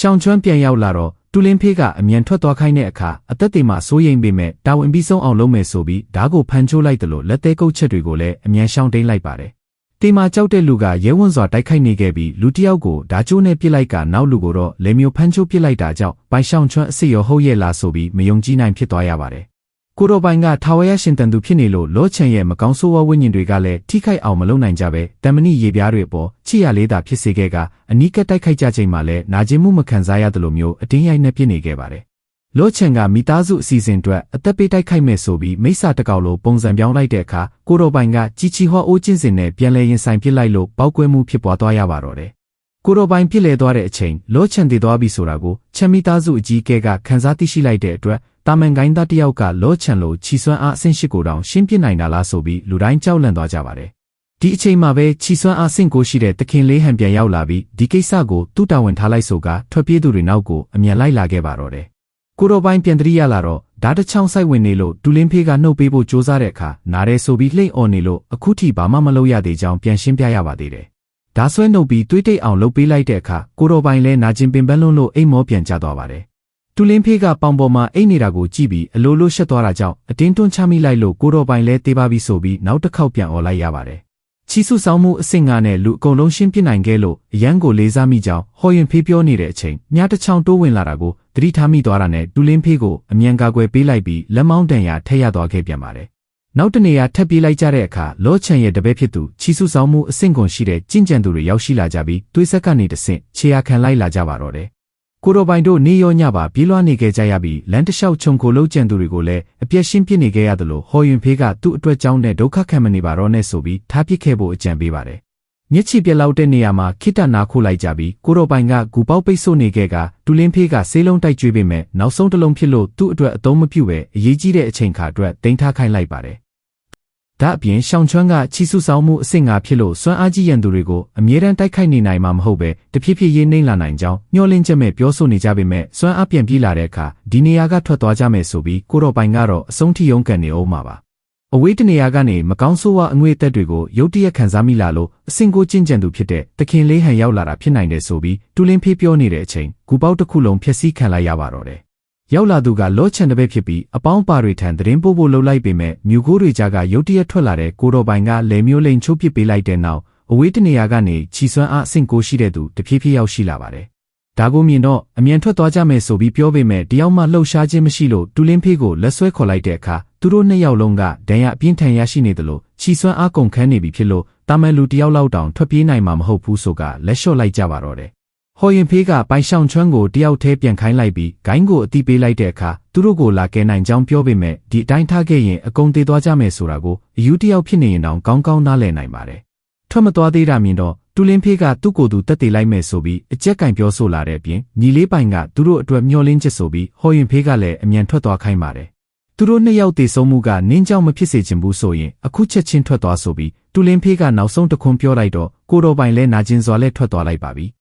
ရှောင်းချွမ်းပြန်ရောက်လာတော့တူလင်းဖေးကအမြန်ထွက်သွားခိုင်းတဲ့အခါအသက်တွေမှာစိုးရိမ်ပေမဲ့တာဝန်ပြီးဆုံးအောင်လုပ်မယ်ဆိုပြီးဓာတ်ကိုဖန်ချိုးလိုက်တယ်လို့လက်သေးကုတ်ချက်တွေကိုလည်းအမြန်ရှောင်းတိန်လိုက်ပါတယ်။တေမာကြောက်တဲ့လူကရဲဝံ့စွာတိုက်ခိုက်နေခဲ့ပြီးလူတစ်ယောက်ကိုဓာကျိုးနဲ့ပစ်လိုက်ကနောက်လူကိုတော့လေမျိုးဖန်ချိုးပစ်လိုက်တာကြောင့်ပိုင်ရှောင်းချွမ်းအစ်ရောဟုတ်ရဲ့လားဆိုပြီးမယုံကြည်နိုင်ဖြစ်သွားရပါတယ်။ ကိုတော်ပိုင်ကထာဝရရှင်တန်သူဖြစ်နေလို့လောချန်ရဲ့မကောင်းဆိုးဝါးဝိညာဉ်တွေကလည်းထိခိုက်အောင်မလုပ်နိုင်ကြပဲတမဏိရေပြားတွေအပေါ်ချစ်ရလေးသာဖြစ်စေခဲ့ကအနီးကပ်တိုက်ခိုက်ကြချိန်မှာလည်းနာကျင်မှုမခံစားရသလိုမျိုးအတင်းရိုက်နဲ့ပြစ်နေခဲ့ပါတယ်။လောချန်ကမိသားစုအစီအစဉ်အတွက်အသက်ပေးတိုက်ခိုက်မဲ့ဆိုပြီးမိစ္ဆာတကောက်လိုပုံစံပြောင်းလိုက်တဲ့အခါကိုတော်ပိုင်ကကြီးချီဟောအိုးချင်းစင်နဲ့ပြန်လဲရင်ဆိုင်ပစ်လိုက်လို့ပောက်ကွဲမှုဖြစ်ပွားသွားရပါတော့တယ်။ကိုတော်ပိုင်ဖြစ်လဲသွားတဲ့အချိန်လောချန်တည်သွားပြီဆိုတာကိုချမ်းမိသားစုအကြီးအကဲကခန်းစားသိရှိလိုက်တဲ့အတွက် တာမန်ကိုင်းသားတယောက်ကလောချန်လိုခြီစွမ်းအားအဆင့်ရှိကိုတောင်ရှင်းပြနိုင်တာလားဆိုပြီးလူတိုင်းကြောက်လန့်သွားကြပါတယ်။ဒီအချိန်မှာပဲခြီစွမ်းအားဆင့်ကိုရှိတဲ့တခင်လေးဟန်ပြန်ရောက်လာပြီးဒီကိစ္စကိုသူ့တာဝန်ထားလိုက်ဆိုကထွက်ပြေးသူတွေနောက်ကိုအမြန်လိုက်လာခဲ့ပါတော့တယ်။ကိုတော်ပိုင်းပြန်တရိရလာတော့ဓာတ်တချောင်းဆိုင်ဝင်နေလို့ဒူလင်းဖေးကနှုတ်ပေးဖို့ကြိုးစားတဲ့အခါနားရဲဆိုပြီးလှိမ့်អော်နေလို့အခုထိဘာမှမလုပ်ရသေးကြောင်းပြန်ရှင်းပြရပါသေးတယ်။ဓာဆွဲနှုတ်ပြီးတွေးတိတ်အောင်လှုပ်ပေးလိုက်တဲ့အခါကိုတော်ပိုင်းလဲနာကျင်ပင်ပန်းလွန်းလို့အိမ်မောပြန်ကျသွားပါတယ်။ တူလင်းဖေးကပေါင်ပေါ်မှာအိတ်နေတာကိုကြည့်ပြီးအလိုလိုရှက်သွားတာကြောင့်အတင်းတွန်းချမိလိုက်လို့ကိုတော်ပိုင်လဲတေးပါပြီးဆိုပြီးနောက်တစ်ခေါက်ပြန်អော်လိုက်ရပါတယ်။ချီစုဆောင်မှုအဆင့်ငါနဲ့လူအကုန်လုံးရှင်းပြနိုင်ခဲ့လို့အရန်ကိုလေးစားမိကြောင်းဟော်ရင်ဖေးပြောနေတဲ့အချိန်မြားတစ်ချောင်းတိုးဝင်လာတာကိုသတိထားမိသွားတာနဲ့တူလင်းဖေးကိုအမြန်ကာကွယ်ပေးလိုက်ပြီးလက်မောင်းတန်ရာထက်ရသွားခဲ့ပြန်ပါတယ်။နောက်တနေရာထပ်ပြေးလိုက်ကြတဲ့အခါလောချန်ရဲ့တပည့်ဖြစ်သူချီစုဆောင်မှုအဆင့်ကုန်ရှိတဲ့ကျင့်ကြံသူတွေရောက်ရှိလာကြပြီးသွေးဆက်ကနေတဆင့်ခြေရာခံလိုက်လာကြပါတော့တယ်။ ကိုတော်ပိုင်တို့နေရောညပါပြေးလွှားနေခဲ့ကြရပြီးလမ်းတစ်လျှောက်ခြုံခိုလုံးကြံသူတွေကိုလည်းအပြည့်ရှင်းပြနေခဲ့ရသလိုဟော်ရင်ဖေးကသူ့အတွက်ကြောင်းနဲ့ဒုက္ခခံမနေပါတော့နဲ့ဆိုပြီးထားပစ်ခဲ့ဖို့အကြံပေးပါတယ်။မျက်ခြေပြက်လောက်တဲ့နေရာမှာခိတနာခိုးလိုက်ကြပြီးကိုတော်ပိုင်ကဂူပေါက်ပိတ်ဆို့နေခဲ့ကဒူလင်းဖေးကဆေးလုံးတိုက်ကြွေးပေမဲ့နောက်ဆုံးတစ်လုံးဖြစ်လို့သူ့အတွက်အသုံးမပြုပဲအရေးကြီးတဲ့အချိန်ခါအတွက်တင်ထားခိုင်းလိုက်ပါတယ်။ ဒါအပြင်ရှောင်းချွမ်းကချီစုဆောင်မှုအဆင့်ငါဖြစ်လို့စွမ်းအားကြီးရန်သူတွေကိုအမြဲတမ်းတိုက်ခိုက်နေနိုင်မှာမဟုတ်ပဲတဖြည်းဖြည်းရေးနှိမ့်လာနိုင်ကြောင်းမျှော်လင့်ချက်မဲ့ပြောဆိုနေကြပေမဲ့စွမ်းအားပြန်ပြေးလာတဲ့အခါဒီနေရာကထွက်သွားကြမယ်ဆိုပြီးကိုတော်ပိုင်ကတော့အဆုံးထိရုန်းကန်နေအောင်မှာပါ။အဝေးတနေရာကနေမကောင်းဆိုးဝါးအငွေအသက်တွေကိုရုတ်တရက်ခံစားမိလာလို့အစင်ကိုကျင့်ကြံသူဖြစ်တဲ့တခင်လေးဟန်ရောက်လာတာဖြစ်နိုင်တယ်ဆိုပြီးတူလင်းဖေးပြောနေတဲ့အချိန်ဂူပေါက်တစ်ခုလုံးဖျက်ဆီးခံလိုက်ရပါတော့တယ်။ ရောက်လာသူကလောချန်တဲ့ဘက်ဖြစ်ပြီးအပေါင်းပါတွေထံသတင်းပို့ဖို့လှုပ်လိုက်ပေမဲ့မြူကိုးတွေကြားကရုတ်တရက်ထွက်လာတဲ့ကိုတော်ပိုင်ကလေမျိုးလိန်ချိုးပစ်ပေးလိုက်တဲ့နောက်အဝေးတနေရာကနေခြီစွမ်းအားအဆင့်ကိုရှိတဲ့သူတဖြည်းဖြည်းရောက်ရှိလာပါတယ်။ဒါကိုမြင်တော့အမြန်ထွက်သွားကြမယ်ဆိုပြီးပြောပေမဲ့တယောက်မှလှုပ်ရှားခြင်းမရှိလို့တူလင်းဖေးကိုလက်ဆွဲခေါ်လိုက်တဲ့အခါသူတို့နှစ်ယောက်လုံးကဒဏ်ရာအပြင်းထန်ရရှိနေတယ်လို့ခြီစွမ်းအားကုန်ခန်းနေပြီဖြစ်လို့တာမန်လူတယောက်လောက်တောင်ထွက်ပြေးနိုင်မှာမဟုတ်ဘူးဆိုကလက်လျှော့လိုက်ကြပါတော့တယ်။ ဟော်ရင်ဖေးကပိုင်ရှောင်းချွမ်းကိုတယောက်တည်းပြန်ခိုင်းလိုက်ပြီးဂိုင်းကိုအတိပေးလိုက်တဲ့အခါသူတို့ကိုလာကဲနိုင်ကြောင်းပြောပေမဲ့ဒီအတိုင်းထားခဲ့ရင်အကုန်သေးသွားကြမယ်ဆိုတာကိုအယူတယောက်ဖြစ်နေရင်တောင်ကောင်းကောင်းနားလည်နိုင်ပါတယ်။ထွက်မသွားသေးတာမြင်တော့တူလင်းဖေးကသူ့ကိုယ်သူတက်သေးလိုက်မယ်ဆိုပြီးအကြက်ကင်ပြောဆိုလာတဲ့အပြင်ညီလေးပိုင်ကသူတို့အတွက်မျောလင်းချက်ဆိုပြီးဟော်ရင်ဖေးကလည်းအမြန်ထွက်သွားခိုင်းပါတယ်။သူတို့နှစ်ယောက်တည်ဆုံးမှုကနင်းကြောင်မဖြစ်စေချင်ဘူးဆိုရင်အခုချက်ချင်းထွက်သွားဆိုပြီးတူလင်းဖေးကနောက်ဆုံးတခွန်းပြောလိုက်တော့ကိုတော်ပိုင်လဲနာကျင်စွာလဲထွက်သွားလိုက်ပါပြီ။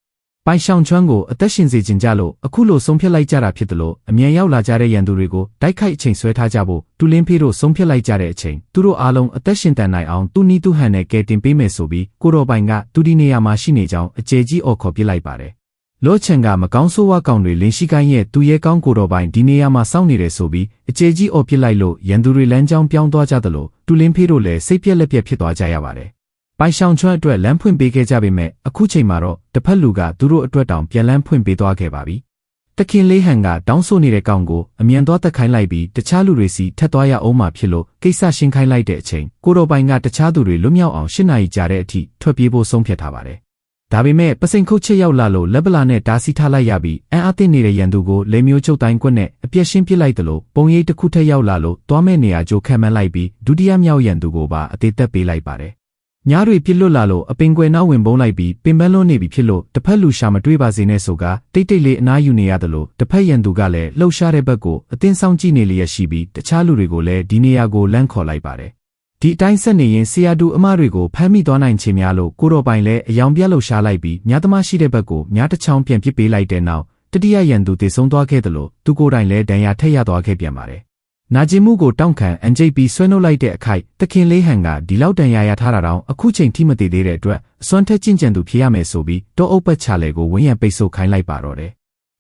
ပိုင်ရှောင်းချွမ်းကိုအသက်ရှင်စေခြင်းကြလို့အခုလိုဆုံးဖြတ်လိုက်ကြတာဖြစ်တယ်လို့အမြန်ရောက်လာကြတဲ့ရန်သူတွေကိုတိုက်ခိုက်အချိန်ဆွဲထားကြဖို့တူလင်းဖေးတို့ဆုံးဖြတ်လိုက်ကြတဲ့အချိန်သူတို့အားလုံးအသက်ရှင်တန်နိုင်အောင်သူနီးသူဟန်နဲ့ကယ်တင်ပေးမယ်ဆိုပြီးကိုတော်ပိုင်ကသူဒီနေရာမှာရှိနေကြောင်းအကျေကြီးအော်ခေါ်ပြလိုက်ပါတယ်။လောချန်ကမကောင်းဆိုးဝါကောင်တွေလင်းရှိကိုင်းရဲ့သူရဲကောင်းကိုတော်ပိုင်ဒီနေရာမှာစောင့်နေတယ်ဆိုပြီးအကျေကြီးအော်ပြလိုက်လို့ရန်သူတွေလမ်းကြောင်းပြောင်းသွားကြသလိုတူလင်းဖေးတို့လည်းစိတ်ပြက်လက်ပြက်ဖြစ်သွားကြရပါတယ်။ ပိုင်ရှောင်ချွတ်အတွက်လမ်းဖွင့်ပေးခဲ့ကြပေမဲ့အခုချိန်မှာတော့တစ်ဖက်လူကသူတို့အတွက်တောင်ပြန်လမ်းဖွင့်ပေးသွားခဲ့ပါပြီ။တခင်လေးဟန်ကတောင်းဆိုနေတဲ့ကောင်ကိုအမြန်သွားတက်ခိုင်းလိုက်ပြီးတခြားလူတွေစီထက်သွားရအောင်မှဖြစ်လို့ကိစ္စရှင်းခိုင်းလိုက်တဲ့အချိန်ကိုတော်ပိုင်ကတခြားသူတွေလွတ်မြောက်အောင်ရှင်းနိုင်ကြတဲ့အထိထွက်ပြေးဖို့ဆုံးဖြတ်ထားပါတယ်။ဒါပေမဲ့ပစိန်ခုတ်ချက်ရောက်လာလို့လက်ပလာနဲ့တားဆီးထားလိုက်ရပြီးအန်အားတင်နေတဲ့ရန်သူကိုလေမျိုးချုပ်တိုင်းကွက်နဲ့အပြက်ရှင်းပစ်လိုက်တယ်လို့ပုံရိပ်တစ်ခုထက်ရောက်လာလို့သွားမဲ့နေရာကြိုခံမှန်းလိုက်ပြီးဒုတိယမြောက်ရန်သူကိုပါအသေးသက်ပေးလိုက်ပါတယ်။ ညားတွေပြစ်လွတ်လာလို့အပင်ကွယ်နောက်ဝင်ပုံးလိုက်ပြီးပင်ပန်းလွန်းနေပြီဖြစ်လို့တစ်ဖက်လူရှာမတွေးပါစေနဲ့ဆိုကတိတ်တိတ်လေးအနားယူနေရတယ်လို့တစ်ဖက်ရန်သူကလည်းလှုပ်ရှားတဲ့ဘက်ကိုအတင်းဆောင်ကြည့်နေလျက်ရှိပြီးတခြားလူတွေကိုလည်းဒီနေရာကိုလန့်ခေါ်လိုက်ပါတယ်။ဒီအတိုင်းဆက်နေရင်ဆရာတူအမတွေကိုဖမ်းမိသွားနိုင်ချေများလို့ကိုတော်ပိုင်လည်းအယောင်ပြက်လှုပ်ရှားလိုက်ပြီးမြားသမားရှိတဲ့ဘက်ကိုမြားတစ်ချောင်းပြန်ပစ်ပေးလိုက်တဲ့နောက်တတိယရန်သူတည်ဆုံးသွားခဲ့တယ်လို့သူကိုယ်တိုင်လည်းဒဏ်ရာထက်ရသွားခဲ့ပြန်ပါတယ်။ နာကျင်မှုကိုတောင့်ခံအန်ဂျိတ်ပြီးဆွဲနှုတ်လိုက်တဲ့အခိုက်တခင်လေးဟန်ကဒီလောက်တန်ရာရထားတာတောင်အခုချိန်ထိမတည်သေးတဲ့အတွက်အစွမ်းထက်ကျင့်ကြံသူဖြစ်ရမယ်ဆိုပြီးတောအုပ်ပတ်ချလေကိုဝင်းရံပိတ်ဆို့ခိုင်းလိုက်ပါတော့တယ်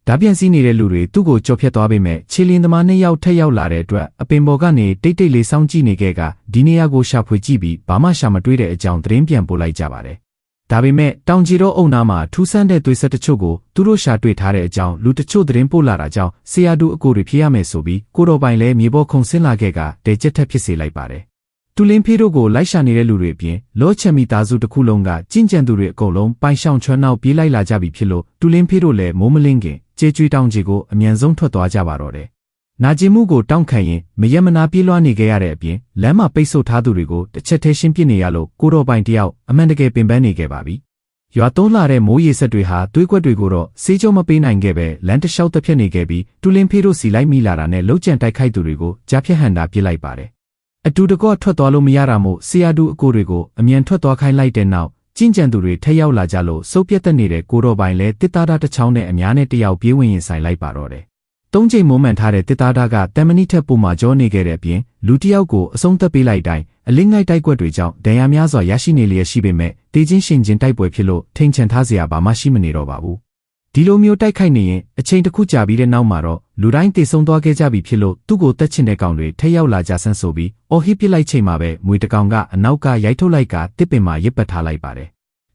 ဓာပြန်စီးနေတဲ့လူတွေသူ့ကိုကြော်ဖြတ်သွားပေမဲ့ခြေလင်းသမားနှစ်ယောက်ထက်ရောက်လာတဲ့အတွက်အပင်ပေါ်ကနေတိတ်တိတ်လေးစောင်းကြည့်နေခဲ့ကဒီနေရာကိုရှာဖွေကြည့်ပြီးဘာမှရှာမတွေ့တဲ့အကြောင်းသတင်းပြန်ပို့လိုက်ကြပါတယ်။ ဒါပေမဲ့တောင်ကြီးတော့အုံနာမှာထူးဆန်းတဲ့သွေးဆက်တချို့ကိုသူတို့ရှာတွေ့ထားတဲ့အကြောင်းလူတချို့သတင်းပို့လာတာကြောင့်ဆရာတူအကိုတွေဖြစ်ရမယ်ဆိုပြီးကိုတော်ပိုင်လည်းမြေပေါ်ခုန်ဆင်းလာခဲ့ကတဲကျက်ထက်ဖြစ်စေလိုက်ပါတယ်။တူလင်းဖေးတို့ကိုလိုက်ရှာနေတဲ့လူတွေအပြင်လောချမ်မီသားစုတစ်ခုလုံးကကြင်ကြံသူတွေအကုန်လုံးပိုင်ဆောင်ချွမ်းနောက်ပြေးလိုက်လာကြပြီဖြစ်လို့တူလင်းဖေးတို့လည်းမိုးမလင်းခင်ကြေးကျွေးတောင်းကြီးကိုအမြန်ဆုံးထွက်သွားကြပါတော့တယ်။ နာကျင်မှုကိုတောင့်ခံရင်မရက်မနာပြေးလွှားနေခဲ့ရတဲ့အပြင်လမ်းမှာပိတ်ဆို့ထားသူတွေကိုတစ်ချက်တည်းရှင်းပြနေရလို့ကိုတော်ပိုင်တယောက်အမှန်တကယ်ပင်ပန်းနေခဲ့ပါပြီ။ရွာသုံးလာတဲ့မိုးရေဆက်တွေဟာသွေးကွက်တွေကိုတော့စေးကြုံမပေးနိုင်ခဲ့ပဲလမ်းတစ်လျှောက်တစ်ဖြက်နေခဲ့ပြီးတူလင်းဖေးတို့စီလိုက်မိလာတာနဲ့လှုပ်ကြံတိုက်ခိုက်သူတွေကိုကြားဖြတ်ဟန်တာပြစ်လိုက်ပါတယ်။အတူတကောထွက်သွားလို့မရတာမို့ဆရာတူအကိုတွေကိုအမြန်ထွက်သွားခိုင်းလိုက်တဲ့နောက်ကျင့်ကြံသူတွေထက်ရောက်လာကြလို့စုပ်ပြတ်တက်နေတဲ့ကိုတော်ပိုင်လဲတစ်သားသားတစ်ချောင်းနဲ့အများနဲ့တယောက်ပြေးဝင်ရင်ဆိုင်လိုက်ပါတော့တယ်။ သုံးချိန်မုံမှန်ထားတဲ့တစ်သားသားကတမ်မဏိထက်ပိုမှကြောနေခဲ့တဲ့အပြင်လူတစ်ယောက်ကိုအဆုံးသက်ပေးလိုက်တိုင်းအလင်းငိုက်တိုက်ကွက်တွေကြောင့်ဒဏ်ရာများစွာရရှိနေလျက်ရှိပေမဲ့တေချင်းရှင်ချင်းတိုက်ပွဲဖြစ်လို့ထိန်ချန်ထားစရာဘာမှရှိမနေတော့ပါဘူး။ဒီလိုမျိုးတိုက်ခိုက်နေရင်အချိန်တစ်ခုကြာပြီးတဲ့နောက်မှာတော့လူတိုင်းတေဆုံးသွားခဲ့ကြပြီဖြစ်လို့သူ့ကိုတက်ချင်တဲ့ကောင်တွေထက်ရောက်လာကြဆန်းဆိုပြီးအော်ဟစ်ပစ်လိုက်ချိန်မှာပဲမွေတကောင်ကအနောက်ကရိုက်ထုတ်လိုက်ကတစ်ပင်မှာရစ်ပတ်ထားလိုက်ပါတယ်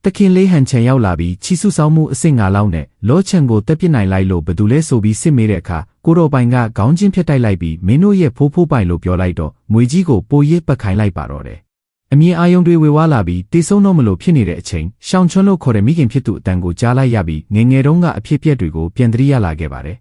တခင်လေးဟန်ချန်ရောက်လာပြီးချီစုဆောင်မှုအစ်စ်ငါလောက်နဲ့လောချန်ကိုတက်ပစ်နိုင်လိုက်လို့ဘသူလဲဆိုပြီးစစ်မေးတဲ့အခါကိုတော်ပိုင်ကခေါင်းချင်းဖြတ်တိုက်လိုက်ပြီးမင်းတို့ရဲ့ဖိုးဖိုးပိုင်လို့ပြောလိုက်တော့မွေကြီးကိုပိုရစ်ပတ်ခိုင်းလိုက်ပါတော့တယ်အမြင်အာယုံတွေဝေဝါးလာပြီးတေဆုံးတော့မလို့ဖြစ်နေတဲ့အချိန်ရှောင်းချွန်းလို့ခေါ်တဲ့မိခင်ဖြစ်သူအတန်ကိုကြားလိုက်ရပြီးငငယ်တုန်းကအဖြစ်ပြက်တွေကိုပြန်သတိရလာခဲ့ပါတယ်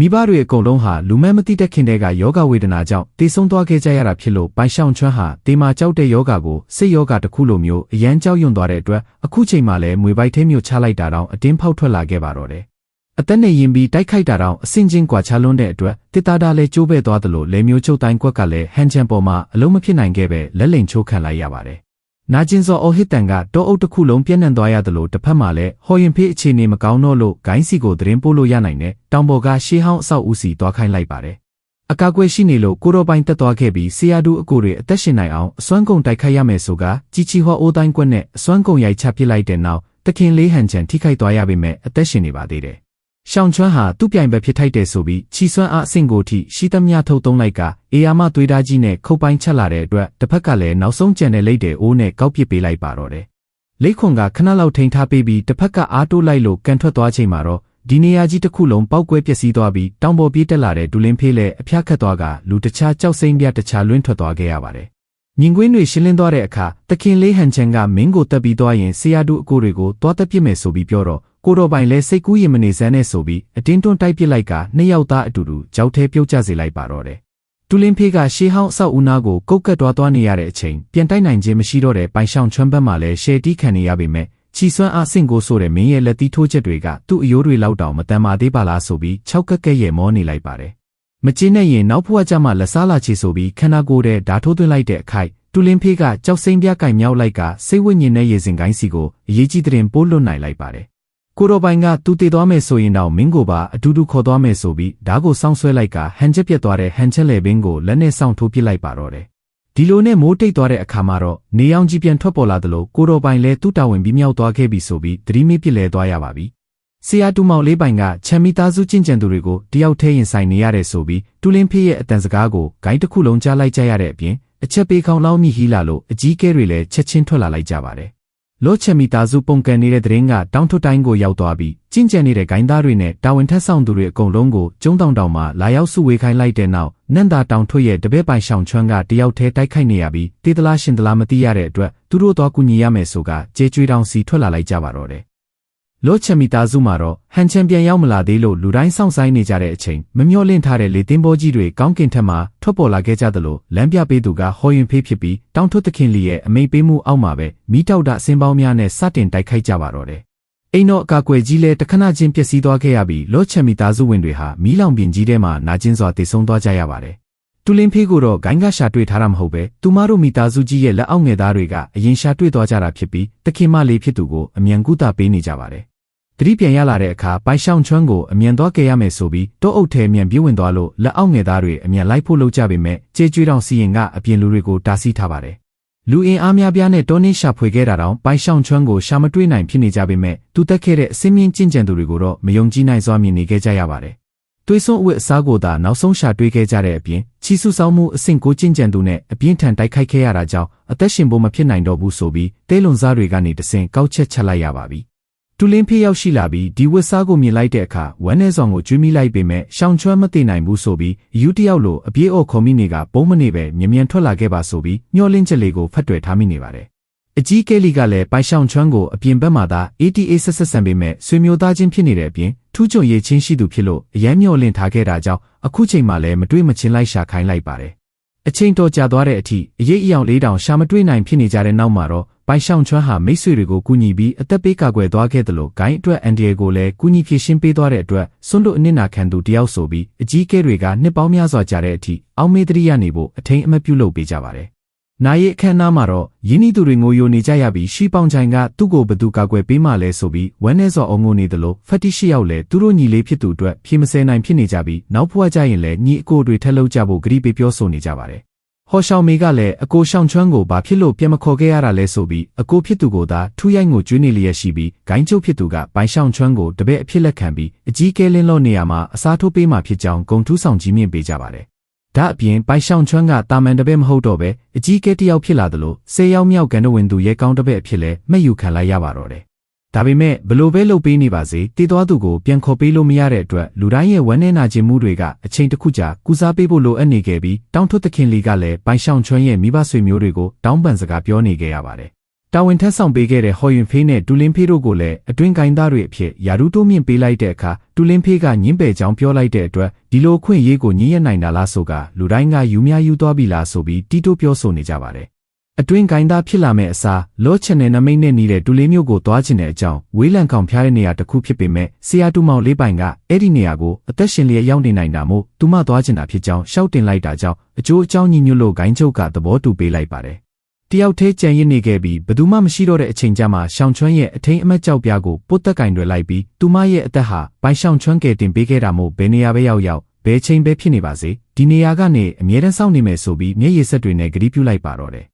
မိဘတွေအကုန်လုံးဟာလူမဲမသိတဲ့ခင်တဲ့ကယောဂဝေဒနာကြောင့်တေဆုံးသွားခဲ့ကြရတာဖြစ်လို့ပိုင်ရှောင်းချွန်းဟာတေမာကြောက်တဲ့ယောဂကိုစိတ်ယောဂတစ်ခုလိုမျိုးအရန်ကြောက်ရွံ့သွားတဲ့အတွက်အခုချိန်မှလည်းမွေပိုက်ထဲမျိုးချလိုက်တာတောင်အတင်းဖောက်ထွက်လာခဲ့ပါတော့တယ်။အသက်နဲ့ရင်ပြီးတိုက်ခိုက်တာတောင်အစင်ချင်းကွာချလွန်းတဲ့အတွက်တစ်သားသားလည်းကျိုးပဲ့သွားသလိုလေမျိုးချုပ်တိုင်းကွက်ကလည်းဟန်ချန်ပေါ်မှာအလုံးမဖြစ်နိုင်ခဲ့ပဲလက်လိမ်ချိုးခံလိုက်ရပါတယ် နာကျင်စောအော်ဟစ်တန်ကတောအုပ်တစ်ခုလုံးပြန့်နှံ့သွားရသလိုတစ်ဖက်မှာလည်းဟော်ရင်ဖေးအခြေအနေမကောင်းတော့လို့ဂိုင်းစီကိုသတင်းပို့လို့ရနိုင်တဲ့တောင်ပေါ်ကရှေးဟောင်းအဆောက်အဦစီသွားခိုင်းလိုက်ပါတယ်။အကာအကွယ်ရှိနေလို့ကိုတော်ပိုင်တက်သွားခဲ့ပြီးဆရာတူအကိုတွေအသက်ရှင်နိုင်အောင်အစွမ်းကုန်တိုက်ခိုက်ရမယ်ဆိုကကြီးချီဟောအိုးတိုင်းကွက်နဲ့အစွမ်းကုန်ရိုက်ချပစ်လိုက်တဲ့နောက်တခင်လေးဟန်ချန်ထိခိုက်သွားရပေမဲ့အသက်ရှင်နေပါသေးတယ် ရှောင်းချွမ်းဟာသူ့ပြိုင်ဘက်ဖြစ်ထိုက်တယ်ဆိုပြီးချီစွမ်းအားအဆင့်ကိုထိရှိသမျှထုတ်သုံးလိုက်ကအေယာမသွေးသားကြီးနဲ့ခုတ်ပိုင်းချက်လာတဲ့အတွက်တစ်ဖက်ကလည်းနောက်ဆုံးကြံတဲ့လိတ်တဲ့အိုးနဲ့ကောက်ပစ်ပေးလိုက်ပါတော့တယ်။လိတ်ခွန်ကခဏလောက်ထိန်ထားပေးပြီးတစ်ဖက်ကအားတိုးလိုက်လို့ကန်ထွက်သွားချိန်မှာတော့ဒီနေရာကြီးတစ်ခုလုံးပောက်ကွဲပျက်စီးသွားပြီးတောင်ပေါ်ပြေးတက်လာတဲ့ဒူလင်းဖေးလည်းအဖျားခတ်သွားကလူတခြားကြောက်စိမ့်ပြတခြားလွင့်ထွက်သွားခဲ့ရပါတယ်။မြင်ကွင်းတွေရှင်းလင်းသွားတဲ့အခါတခင်လေးဟန်ချန်ကမင်းကိုတက်ပြီးသွားရင်ဆရာတို့အကိုတွေကိုတွားတက်ပြစ်မယ်ဆိုပြီးပြောတော့ ကိုတော်ပိုင်လဲစိတ်ကူးရင်မနေစမ်းနဲ့ဆိုပြီးအတင်းတွန်းတိုက်ပစ်လိုက်ကနှစ်ယောက်သားအတူတူကြောက်သေးပြုတ်ကျစေလိုက်ပါတော့တယ်။တူလင်းဖေးကရှေးဟောင်းအဆောက်ဦးနာကိုကုတ်ကတ်သွားသွားနေရတဲ့အချိန်ပြန်တိုက်နိုင်ခြင်းမရှိတော့တဲ့ပိုင်ရှောင်းချွမ်းဘက်မှလည်းရှယ်တီးခံနေရပေမဲ့ချီစွမ်းအားဆင့်ကိုဆိုတဲ့မင်းရဲ့လက်သီးထိုးချက်တွေကသူ့အယိုးတွေလောက်တောင်မတန်ပါသေးပါလားဆိုပြီး၆ကက်ကက်ရဲ့မောနေလိုက်ပါတယ်။မကျင်းနဲ့ရင်နောက်ဖွားကြမှာလက်စားလာချေဆိုပြီးခန္ဓာကိုယ်တဲ့ဓာထိုးသွင်းလိုက်တဲ့အခိုက်တူလင်းဖေးကကြောက်စိမ့်ပြကင်မြောက်လိုက်ကစိတ်ဝိညာဉ်နဲ့ရေစင်ကိုင်းစီကိုအရေးကြီးတဲ့ပိုးလွတ်နိုင်လိုက်ပါတယ် ကိုတော်ပိုင်ကသူတည်သွားမယ်ဆိုရင်တော့မင်းကိုပါအတူတူခေါ်သွားမယ်ဆိုပြီးဓာကိုစောင်းဆွဲလိုက်ကဟန်ချက်ပြက်သွားတဲ့ဟန်ချက်လေဘင်းကိုလက်နဲ့စောင့်ထိုးပစ်လိုက်ပါတော့တယ်။ဒီလိုနဲ့မိုးတိတ်သွားတဲ့အခါမှာတော့နေအောင်ကြီးပြန်ထွက်ပေါ်လာသလိုကိုတော်ပိုင်လည်းသူ့တာဝန်ပြီးမြောက်သွားခဲ့ပြီဆိုပြီးသတိမေ့ပြစ်လဲသွားရပါပြီ။ဆရာတူမောင်လေးပိုင်ကချမ်မီသားစုကျင့်ကြံသူတွေကိုတယောက်ထဲရင်ဆိုင်နေရတဲ့ဆိုပြီးတူလင်းဖေးရဲ့အတန်စကားကိုဂိုင်းတစ်ခုလုံးကြားလိုက်ကြရတဲ့အပြင်အချက်ပေးခေါင်းလောင်းမိဟီလာလို့အကြီးကဲတွေလည်းချက်ချင်းထွက်လာလိုက်ကြပါတယ် လောချမီသားစုပုံကန်နေတဲ့တဲ့ရင်ကတောင်ထွတ်တိုင်းကိုရောက်သွားပြီးကျင့်ကြံနေတဲ့ဂိုင်းသားတွေနဲ့တာဝန်ထမ်းဆောင်သူတွေအကုန်လုံးကိုကျုံတောင်တောင်မှာလာရောက်စုဝေးခိုင်းလိုက်တဲ့နောက်နန့်တာတောင်ထွတ်ရဲ့တပည့်ပိုင်ရှောင်းချွမ်းကတယောက်တည်းတိုက်ခိုက်နေရပြီးတေးသလားရှင်သလားမသိရတဲ့အတွက်သူတို့တော့ကူညီရမယ်ဆိုကကြေကျွေးတောင်စီထွက်လာလိုက်ကြပါတော့တယ် လောချမီသားစုမှာတော့ဟန်ချန်ပြန်ရောက်မလာသေးလို့လူတိုင်းစောင့်ဆိုင်နေကြတဲ့အချိန်မမျောလင့်ထားတဲ့လေတင်းဘောကြီးတွေကောင်းကင်ထက်မှထွက်ပေါ်လာခဲ့ကြသလိုလမ်းပြပေးသူကဟော်ရင်ဖေးဖြစ်ပြီးတောင်ထွတ်သခင်လီရဲ့အမိတ်ပေးမှုအောက်မှာပဲမိတောက်တာအစင်းပေါင်းများနဲ့စတင်တိုက်ခိုက်ကြပါတော့တယ်။အိမ်တော်အကာအကွယ်ကြီးလည်းတခဏချင်းပျက်စီးသွားခဲ့ရပြီးလောချမီသားစုဝင်တွေဟာမီးလောင်ပြင်ကြီးထဲမှာနာကျင်စွာတည်ဆုံသွားကြရပါတယ်။ တူလင်းဖေးကိုတော့ဂိုင်းကရှာတွေ့ထားတာမဟုတ်ပဲသူမတို့မိသားစုကြီးရဲ့လက်အောက်ငယ်သားတွေကအရင်ရှာတွေ့သွားကြတာဖြစ်ပြီးတခင်မလေးဖြစ်သူကိုအမြန်ကူတာပေးနေကြပါတယ်တတိပြန်ရလာတဲ့အခါပိုင်ရှောင်းချွန်းကိုအမြန်သွားခဲ့ရမယ်ဆိုပြီးတောအုပ်ထဲအမြန်ပြေးဝင်သွားလို့လက်အောက်ငယ်သားတွေအမြန်လိုက်ဖို့လုပ်ကြပေမဲ့ကြေးကျွေးတောင်စီရင်ကအပြင်လူတွေကိုတားဆီးထားပါတယ်လူအင်အားများပြားနဲ့တောနှင်းရှာဖွေခဲ့တာတောင်ပိုင်ရှောင်းချွန်းကိုရှာမတွေ့နိုင်ဖြစ်နေကြပေမဲ့သူတက်ခဲ့တဲ့အစင်းမြင့်ကျင့်ကြံသူတွေကိုတော့မယုံကြည်နိုင်စွာမြင်နေခဲ့ကြရပါတယ်။ သွေးစွန်းအဝတ်အစားကိုသာနောက်ဆုံးရှာတွေ့ခဲ့ကြတဲ့အပြင်ချီစုဆောင်မှုအဆင့်ကိုကျင့်ကြံသူနဲ့အပြင်းထန်တိုက်ခိုက်ခဲ့ရတာကြောင့်အသက်ရှင်ဖို့မဖြစ်နိုင်တော့ဘူးဆိုပြီးတဲလွန်စားတွေကနေတဆင့်ကောက်ချက်ချက်လိုက်ရပါပြီ။တူလင်းဖေးရောက်ရှိလာပြီးဒီဝတ်စားကိုမြင်လိုက်တဲ့အခါဝမ်းနေဆောင်ကိုကျွေးမိလိုက်ပေမဲ့ရှောင်းချွမ်းမသိနိုင်ဘူးဆိုပြီးယူတယောက်လိုအပြေးအော်ခုံမိနေကပုံမနေပဲမြ мян ထွက်လာခဲ့ပါဆိုပြီးမျောလင်းချက်လေးကိုဖတ်တွေ့ထားမိနေပါတယ်။အကြီးကဲလီကလည်းပိုင်ရှောင်းချွမ်းကိုအပြင်ဘက်မှာသာ ATA ဆက်ဆက်ဆံပေမဲ့ဆွေမျိုးသားချင်းဖြစ်နေတဲ့အပြင် ထူးချွန်ရေးချင်းရှိသူဖြစ်လို့အရန်မျောလင့်ထားခဲ့တာကြောင့်အခုချိန်မှလည်းမတွေ့မချင်းလိုက်ရှာခိုင်းလိုက်ပါတယ်။အချိန်တော်ကြာသွားတဲ့အထိအရေးအယောင်လေးတောင်ရှာမတွေ့နိုင်ဖြစ်နေကြတဲ့နောက်မှာတော့ပိုင်ရှောင်းချွမ်းဟာမိတ်ဆွေတွေကိုကူညီပြီးအသက်ပေးကာကွယ်သွားခဲ့တယ်လို့ဂိုင်းအတွက်အန်ဒီယေကိုလည်းကူညီဖြည့်ရှင်းပေးသွားတဲ့အတွက်စွန့်လွတ်အနစ်နာခံသူတယောက်ဆိုပြီးအကြီးအကဲတွေကနှစ်ပေါင်းများစွာကြာတဲ့အထိအောက်မေ့တရိယာနေဖို့အထိန်အမတ်ပြုလုပ်ပေးကြပါတယ်။ နာရီအခမ်းအနားမှာတော့ယင်းဤသူတွေငိုယိုနေကြရပြီးရှီပေါင်ချိုင်ကသူ့ကိုဘသူကာကွယ်ပေးမှလဲဆိုပြီးဝမ်းနေစော်အောင်ငိုနေတယ်လို့ဖက်တီရှိရောက်လဲသူတို့ညီလေးဖြစ်သူအတွက်ဖြေမစဲနိုင်ဖြစ်နေကြပြီးနောက်ဘဝကျရင်လည်းညီအကိုတွေထက်လောက်ကြဖို့ဂရိပေးပြောဆိုနေကြပါတယ်။ဟော်ရှောင်းမေကလည်းအကိုရှောင်းချွမ်းကိုဘာဖြစ်လို့ပြန်မခေါ်ခဲ့ရတာလဲဆိုပြီးအကိုဖြစ်သူကိုသာထူးရိုက်ကိုကျွေးနေလျက်ရှိပြီးဂိုင်းချုပ်ဖြစ်သူကပိုင်ရှောင်းချွမ်းကိုတပည့်အဖြစ်လက်ခံပြီးအကြီးကဲလင်းလို့နေရာမှာအစားထိုးပေးမှဖြစ်ကြောင်းဂုံထူးဆောင်ကြီးမြင့်ပေးကြပါတယ်။ ဒါအပြင်ပိုင်ရှောင်းချွမ်းကတာမန်တပည့်မဟုတ်တော့ပဲအကြီးကဲတယောက်ဖြစ်လာသလိုဆေးရောက်မြောက်ကန်တဝင်သူရဲ့ကောင်းတပည့်အဖြစ်လဲမဲ့ယူခံလိုက်ရပါတော့တယ်။ဒါပေမဲ့ဘလို့ပဲလုပ်ပေးနေပါစေတည်သွားသူကိုပြန်ခေါ်ပေးလို့မရတဲ့အတွက်လူတိုင်းရဲ့ဝမ်းနည်းနာခြင်းမှုတွေကအချိန်တစ်ခုကြာကူစားပေးဖို့လိုအပ်နေခဲ့ပြီးတောင်းထွတ်သခင်လီကလည်းပိုင်ရှောင်ချွန်းရဲ့မိဘဆွေမျိုးတွေကိုတောင်းပန်စကားပြောနေခဲ့ရပါတယ်။ တာဝန်ထမ်းဆောင်ပေးခဲ့တဲ့ဟော်ရင်ဖေးနဲ့ဒူလင်းဖေးတို့ကိုလည်းအတွင်းကိုင်းသားတွေအဖြစ်ယာရုတိုးမြင့်ပေးလိုက်တဲ့အခါဒူလင်းဖေးကညင်းပယ်ကြောင်းပြောလိုက်တဲ့အတွက်ဒီလိုခွင့်ရေးကိုညှင်းရနိုင်တာလားဆိုကလူတိုင်းကယူများယူသွားပြီလားဆိုပြီးတီးတိုးပြောဆိုနေကြပါတယ်အတွင်းဂိုင်းသားဖြစ်လာမဲ့အစားလောချင်တဲ့နမိတ်နဲ့နေတဲ့ဒူလေးမျိုးကိုသွားချင်တဲ့အကြောင်းဝေးလံကောင်ဖျားတဲ့နေရာတစ်ခုဖြစ်ပေမဲ့ဆရာတူမောင်လေးပိုင်ကအဲ့ဒီနေရာကိုအသက်ရှင်လျက်ရောက်နေနိုင်တာမို့သူမသွားချင်တာဖြစ်ကြောင်းရှောက်တင်လိုက်တာကြောင့်အကျိုးအကြောင်းညီညွတ်လို့ဂိုင်းချုပ်ကသဘောတူပေးလိုက်ပါတယ် တယောက်သေးကြံရစ်နေခဲ့ပြီးဘသူမှမရှိတော့တဲ့အချိန်ကျမှရှောင်းချွန်းရဲ့အထိန်အမတ်ကြောက်ပြားကိုပုတ်တက်ကင်တွေလိုက်ပြီးသူမရဲ့အသက်ဟာပိုင်ရှောင်းချွန်းကဲတင်ပေးခဲ့တာမို့ဘယ်နေရာပဲရောက်ရောက်ဘယ်ချိန်ပဲဖြစ်နေပါစေဒီနေရာကနေအမြဲတမ်းစောင့်နေမယ်ဆိုပြီးမျက်ရည်ဆက်တွေနဲ့ကြိပြုလိုက်ပါတော့တယ်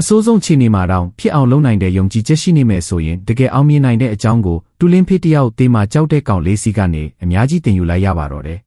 အစိုးဆုံးခြေနေမှာတောင်ဖြစ်အောင်လုပ်နိုင်တဲ့ယုံကြည်ချက်ရှိနေမယ်ဆိုရင်တကယ်အောင်မြင်နိုင်တဲ့အကြောင်းကိုတူလင်းဖေးတယောက်တေးမှကြောက်တဲ့ကောင်လေးစီကနေအများကြီးတင်ယူလိုက်ရပါတော့တယ်